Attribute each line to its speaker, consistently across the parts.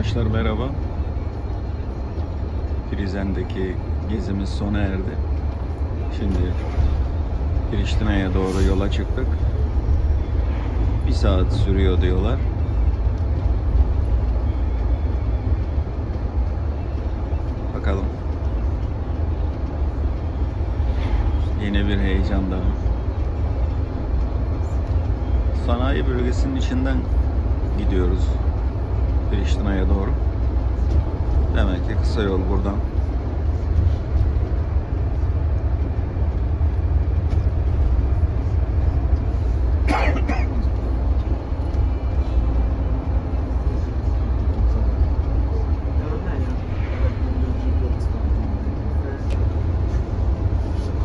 Speaker 1: Arkadaşlar merhaba. Prizren'deki gezimiz sona erdi. Şimdi Priştine'ye doğru yola çıktık. Bir saat sürüyor diyorlar. Bakalım. Yeni bir heyecan daha. Sanayi bölgesinin içinden gidiyoruz. Priştine'ye doğru. Demek ki kısa yol buradan.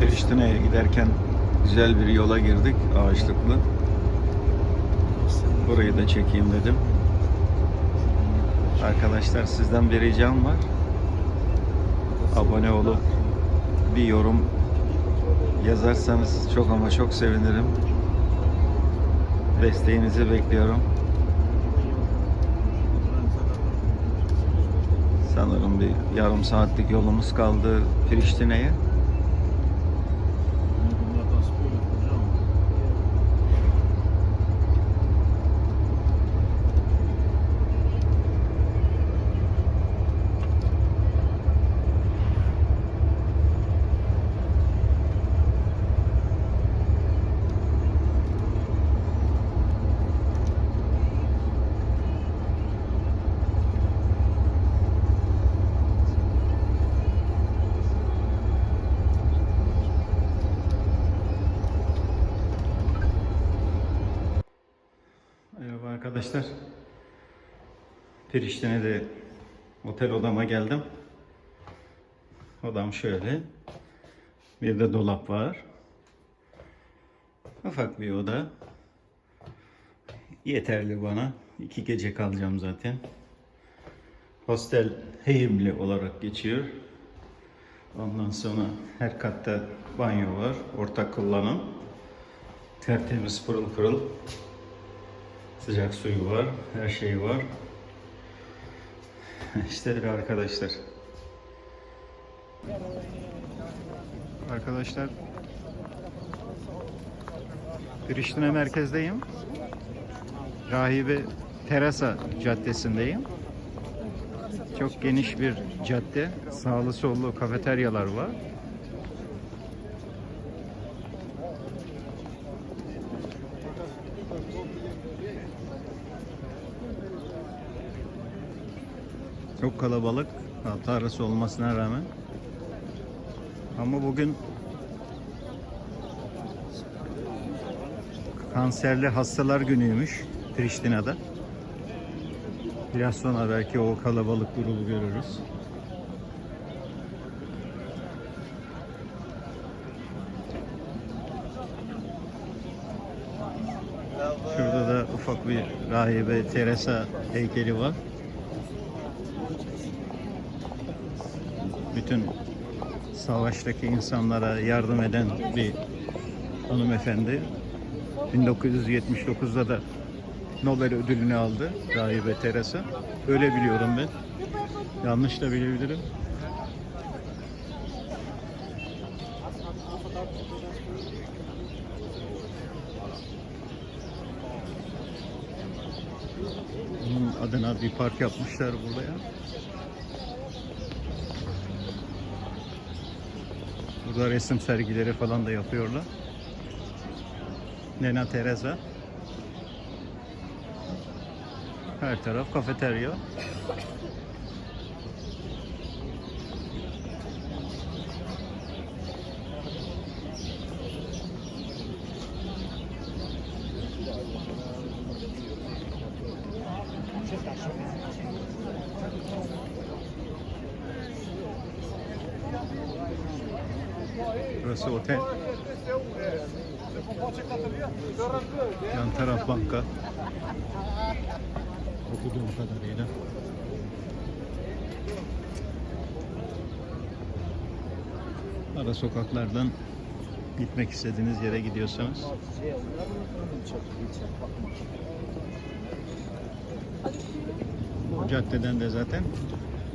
Speaker 1: Priştine'ye giderken güzel bir yola girdik ağaçlıklı. Burayı da çekeyim dedim. Arkadaşlar sizden bir ricam var. Abone olup bir yorum yazarsanız çok ama çok sevinirim. Desteğinizi bekliyorum. Sanırım bir yarım saatlik yolumuz kaldı Priştine'ye. Arkadaşlar. Priştine'de otel odama geldim. Odam şöyle. Bir de dolap var. Ufak bir oda. Yeterli bana. İki gece kalacağım zaten. Hostel Heyimli olarak geçiyor. Ondan sonra her katta banyo var. Ortak kullanım. Tertemiz pırıl pırıl. Sıcak suyu var, her şey var. İşte öyle arkadaşlar. Arkadaşlar Priştine merkezdeyim. Rahibe Terasa Caddesi'ndeyim. Çok geniş bir cadde. Sağlı sollu kafeteryalar var. Kalabalık. Hafta arası olmasına rağmen. Ama bugün kanserli hastalar günüymüş Priştine'de. Biraz sonra belki o kalabalık grubu görürüz. Şurada da ufak bir rahibe Teresa heykeli var. Bütün savaştaki insanlara yardım eden bir hanımefendi. 1979'da da Nobel ödülünü aldı Rahibe Teresa. Öyle biliyorum ben. Yanlış da bilebilirim. Bunun adına bir park yapmışlar buraya. Burada resim sergileri falan da yapıyorlar. Nena Teresa. Her taraf kafeterya. Burası otel. Yan taraf banka. Okuduğum kadarıyla. Ara sokaklardan gitmek istediğiniz yere gidiyorsanız Bu caddeden de zaten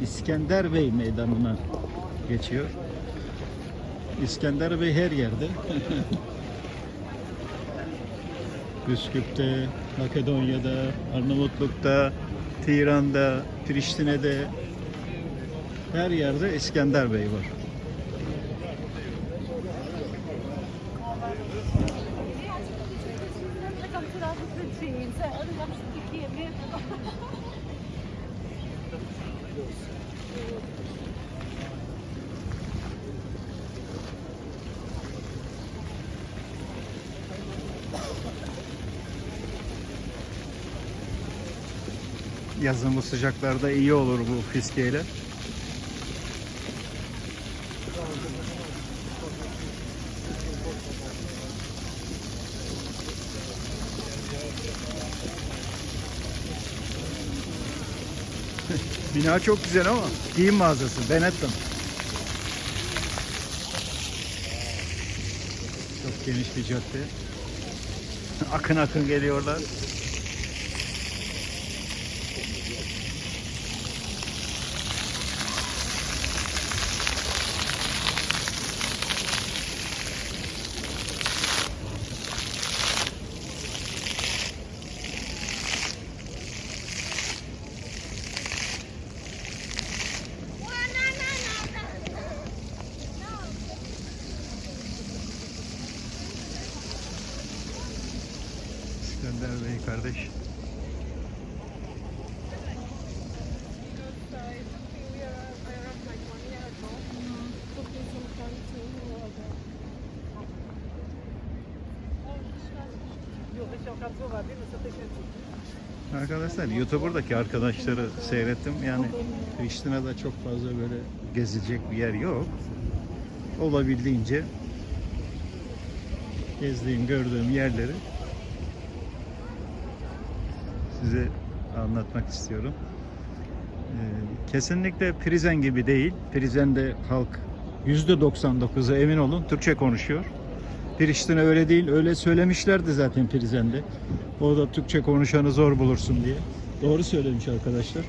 Speaker 1: İskender Bey meydanına geçiyor. İskender Bey her yerde. Üsküp'te, Makedonya'da, Arnavutluk'ta, Tiran'da, Priştine'de her yerde İskender Bey var. Yazın bu sıcaklarda iyi olur bu fiskeyle. Bina çok güzel ama giyim mağazası Benetton. Çok geniş bir cadde. Akın akın geliyorlar. İskender Bey kardeş. Arkadaşlar YouTuber'daki arkadaşları seyrettim. Yani Priştine'de çok fazla böyle gezilecek bir yer yok. Olabildiğince gezdiğim, gördüğüm yerleri size anlatmak istiyorum. Ee, kesinlikle Prizen gibi değil. Prizen'de halk %99'a emin olun Türkçe konuşuyor. Priştine öyle değil. Öyle söylemişlerdi zaten Prizen'de. Orada Türkçe konuşanı zor bulursun diye. Doğru söylemiş arkadaşlar.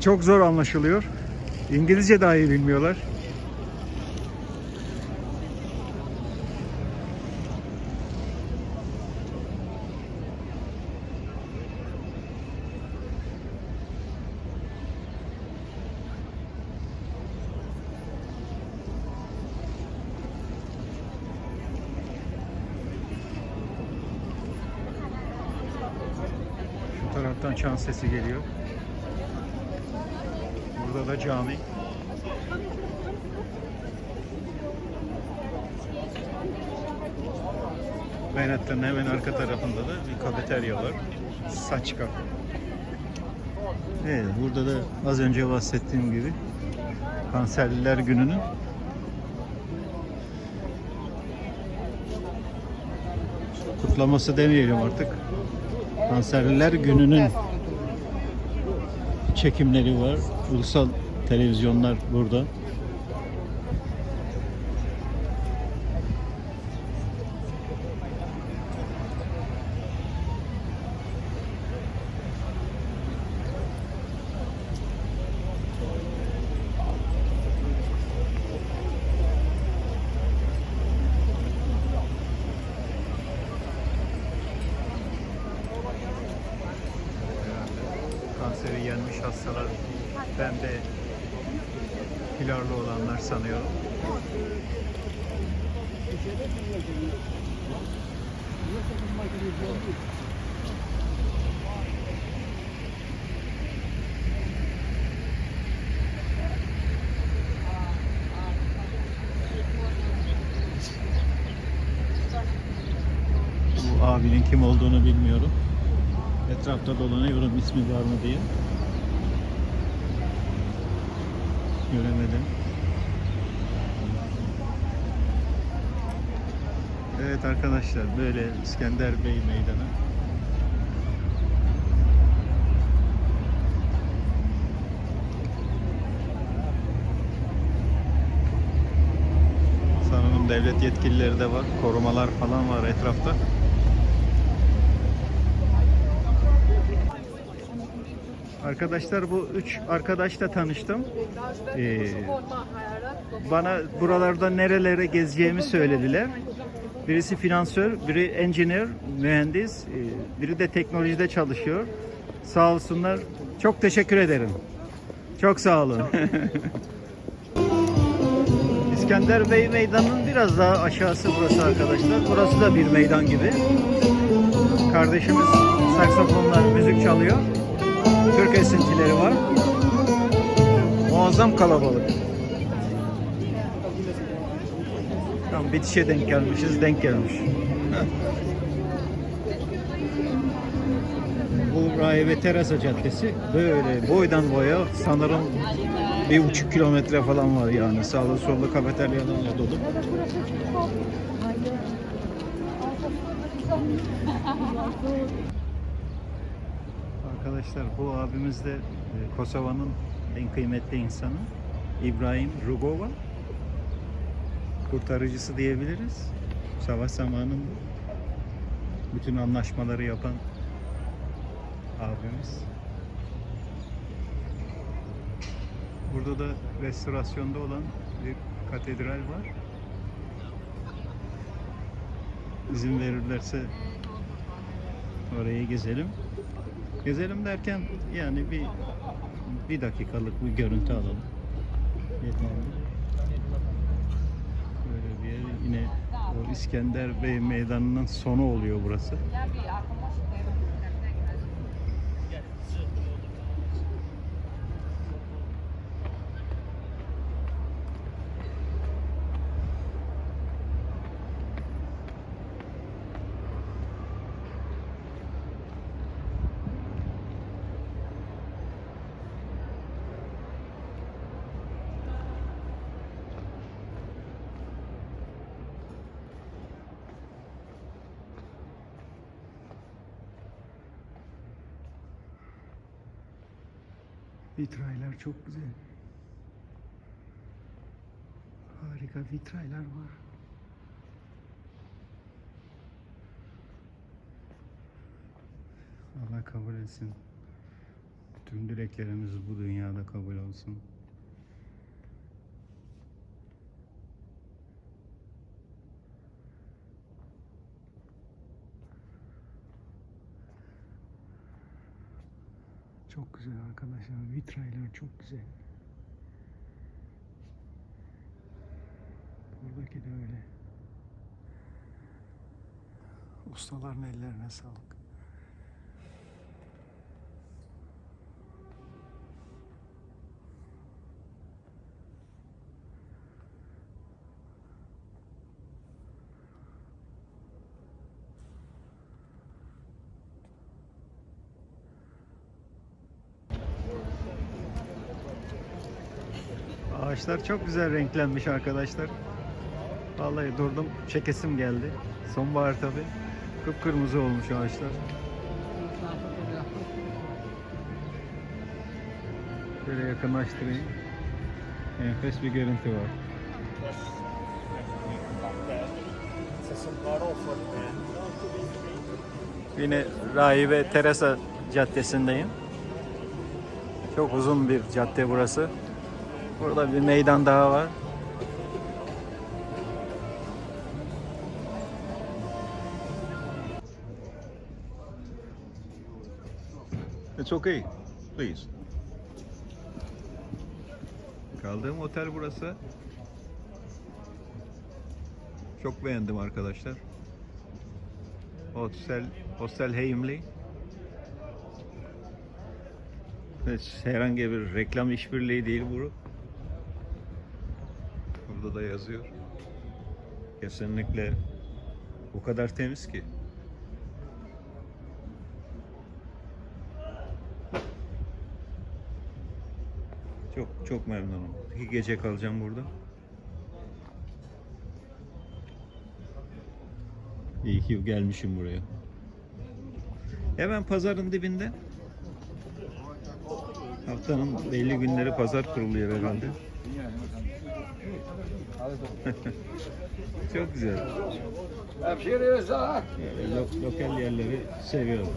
Speaker 1: Çok zor anlaşılıyor. İngilizce dahi bilmiyorlar. Sesi geliyor. Burada da cami. Benet'ten hemen arka tarafında da bir kafeterya var. Saç kafe. Evet, burada da az önce bahsettiğim gibi Kanserliler Günü'nün kutlaması demeyelim artık. Kanserliler Günü'nün çekimleri var. Ulusal televizyonlar burada. Hastalar. Ben de kilarlı olanlar sanıyorum. Bu abinin kim olduğunu bilmiyorum. Etrafta dolanıyorum ismi var mı diye. Göremedim. Evet arkadaşlar böyle İskender Bey Meydanı. Sanırım devlet yetkilileri de var. Korumalar falan var etrafta. Arkadaşlar bu üç arkadaşla tanıştım. Ee, bana buralarda nerelere gezeceğimi söylediler. Birisi finansör, biri engineer, mühendis, e, biri de teknolojide çalışıyor. Sağ olsunlar. Çok teşekkür ederim. Çok sağ olun. İskender Bey Meydanı'nın biraz daha aşağısı burası arkadaşlar. Burası da bir meydan gibi. Kardeşimiz saksafonlar, müzik çalıyor. Türk esintileri var. Muazzam kalabalık. Tam bitişe denk gelmişiz, denk gelmiş. Bu Rahibe Terasa Caddesi böyle boydan boya sanırım bir buçuk kilometre falan var yani sağda solda kafeteryalarla dolu. Arkadaşlar bu abimiz de e, Kosova'nın en kıymetli insanı İbrahim Rugova. Kurtarıcısı diyebiliriz. Savaş zamanında bütün anlaşmaları yapan abimiz. Burada da restorasyonda olan bir katedral var. İzin verirlerse orayı gezelim. Gezelim derken yani bir bir dakikalık bir görüntü alalım. Yeterli. Böyle bir yer. Yine o İskender Bey Meydanı'nın sonu oluyor burası. Vitraylar çok güzel. Harika vitraylar var. Allah kabul etsin. Tüm dileklerimiz bu dünyada kabul olsun. Çok güzel arkadaşlar. Vitraylar çok güzel. Buradaki de öyle. Ustaların ellerine sağlık. Ağaçlar çok güzel renklenmiş arkadaşlar. Vallahi durdum çekesim geldi. Sonbahar tabi. Kıpkırmızı olmuş ağaçlar. Şöyle yakınlaştırayım. Enfes bir görüntü var. Yine Rahibe Teresa Caddesi'ndeyim. Çok uzun bir cadde burası. Burada bir meydan daha var. It's okay. Please. Kaldığım otel burası. Çok beğendim arkadaşlar. Hostel, Hostel Heimli. Hiç herhangi bir reklam işbirliği değil bu. Burada da yazıyor. Kesinlikle o kadar temiz ki. Çok çok memnunum. İki gece kalacağım burada. İyi ki gelmişim buraya. Hemen pazarın dibinde. Haftanın belli günleri pazar kuruluyor herhalde. Çok güzel. Böyle lo- lokal yerleri seviyorum.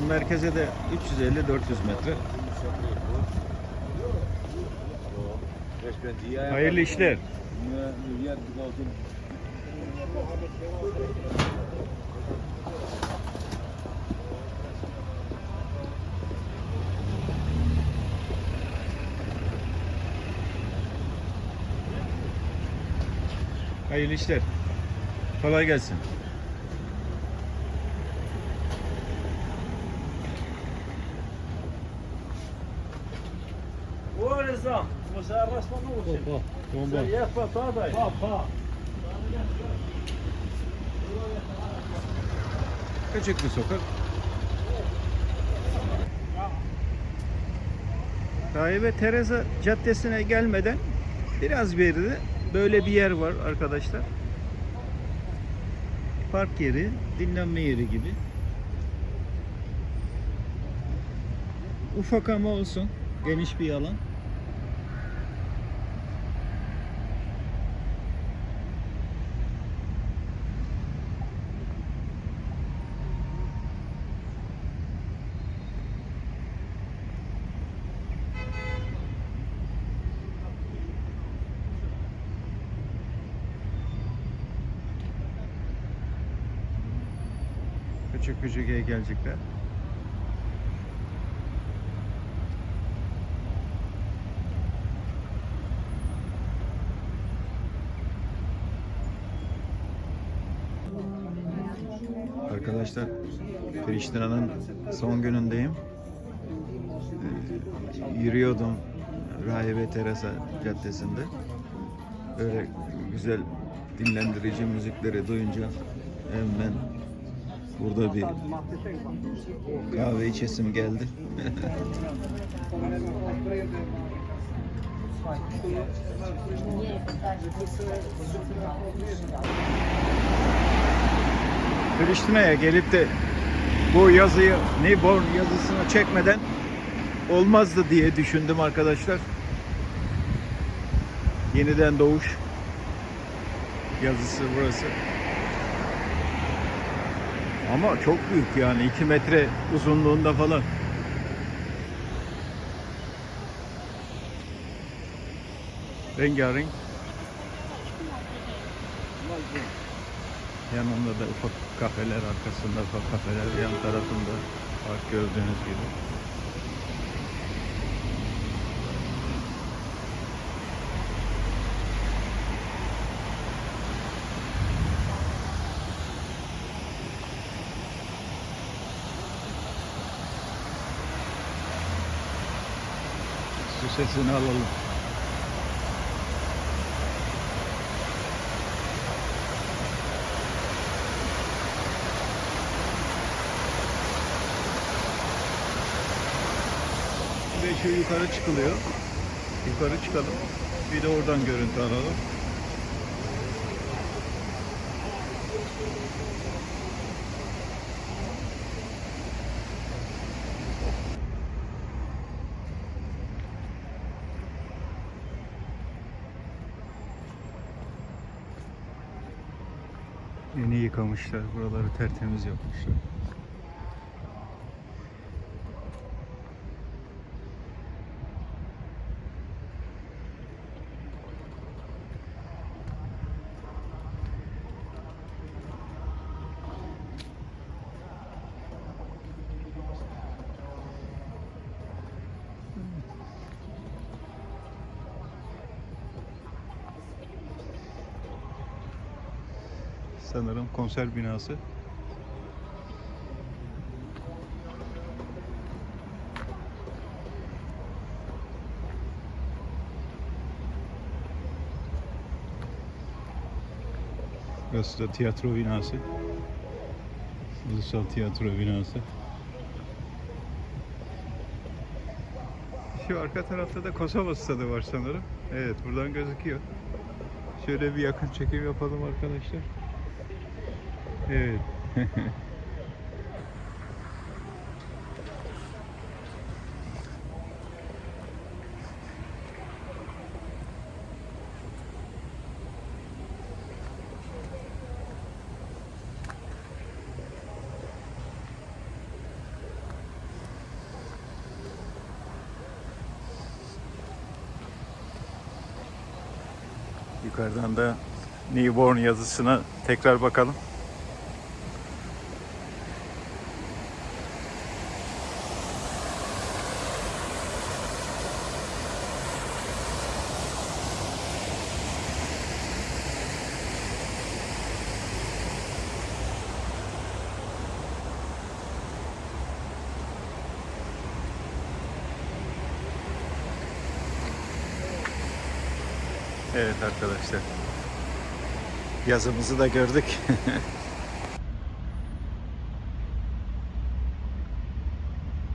Speaker 1: Buradan merkeze de 350-400 metre. Hayırlı işler. Hayırlı işler. Kolay gelsin.
Speaker 2: pa. Bomba. Yes,
Speaker 1: pa, pa, sokak. Rahibe Teresa Caddesi'ne gelmeden biraz bir yerde böyle bir yer var arkadaşlar. Park yeri, dinlenme yeri gibi. Ufak ama olsun. Geniş bir alan. Küçük küçük heykelcikler. Arkadaşlar Priştina'nın son günündeyim. Ee, yürüyordum Rahibe Teresa Caddesi'nde. Böyle güzel dinlendirici müzikleri duyunca hemen burada bir kahve içesim geldi. Priştine'ye gelip de bu yazıyı Newborn yazısını çekmeden olmazdı diye düşündüm arkadaşlar. Yeniden doğuş yazısı burası. Ama çok büyük yani 2 metre uzunluğunda falan. Rengarenk. Yanında da ufak kafeler, arkasında ufak kafeler, yan tarafında bak gördüğünüz gibi. Su sesini alalım. Ve şu yukarı çıkılıyor. Yukarı çıkalım. Bir de oradan görüntü alalım. Yeni yıkamışlar. Buraları tertemiz yapmışlar. Sanırım konser binası. Burası da tiyatro binası. Ulusal Tiyatro binası. Şu arka tarafta da Kosova stadı var sanırım. Evet buradan gözüküyor. Şöyle bir yakın çekim yapalım arkadaşlar. Evet. Yukarıdan da Newborn yazısına tekrar bakalım. Evet arkadaşlar. Yazımızı da gördük.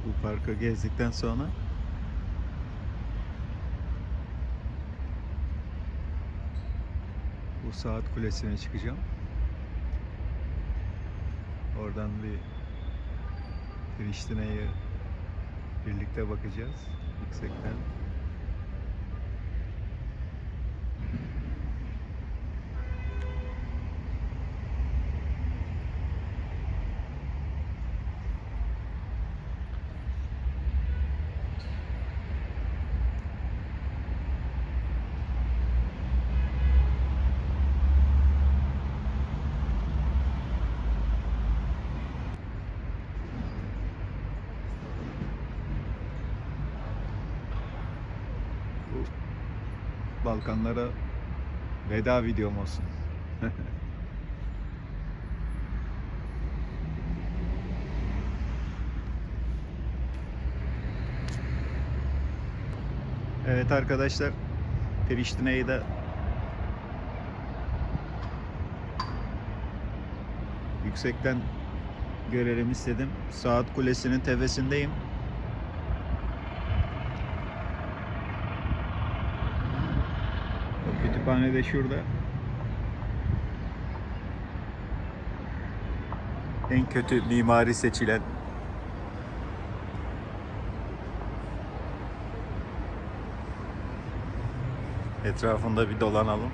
Speaker 1: Bu parkı gezdikten sonra bu saat kulesine çıkacağım. Oradan bir Priştine'ye birlikte bakacağız yüksekten. Bu Balkanlara veda videom olsun. evet arkadaşlar Priştine'yi de yüksekten görelim istedim. Saat Kulesi'nin tepesindeyim. O kütüphane de şurada. En kötü mimari seçilen Etrafında bir dolanalım.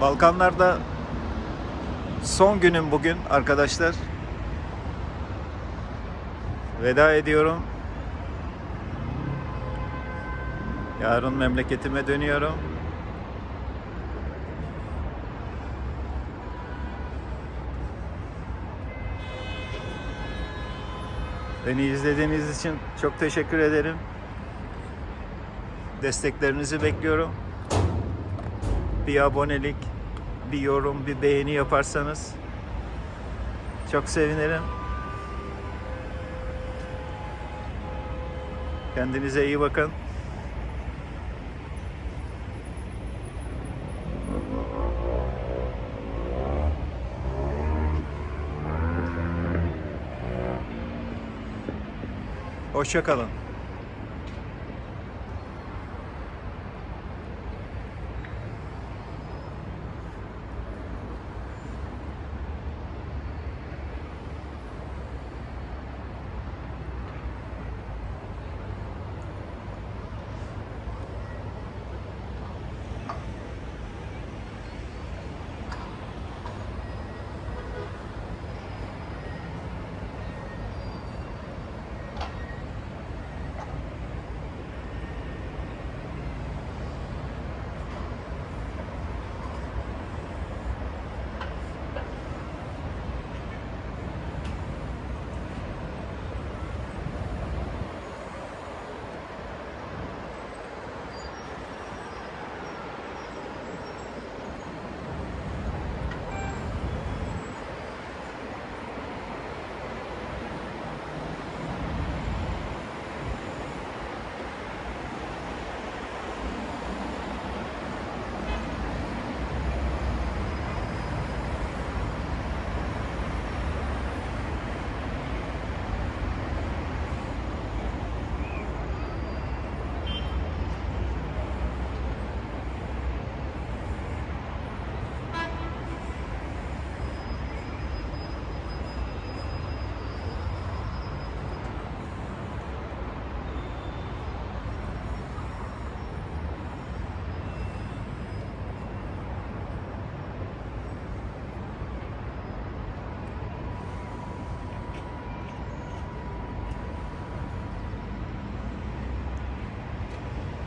Speaker 1: Balkanlarda son günüm bugün arkadaşlar. Veda ediyorum. Yarın memleketime dönüyorum. Beni izlediğiniz için çok teşekkür ederim. Desteklerinizi bekliyorum. Bir abonelik, bir yorum, bir beğeni yaparsanız çok sevinirim. Kendinize iyi bakın. Hoşça kalın.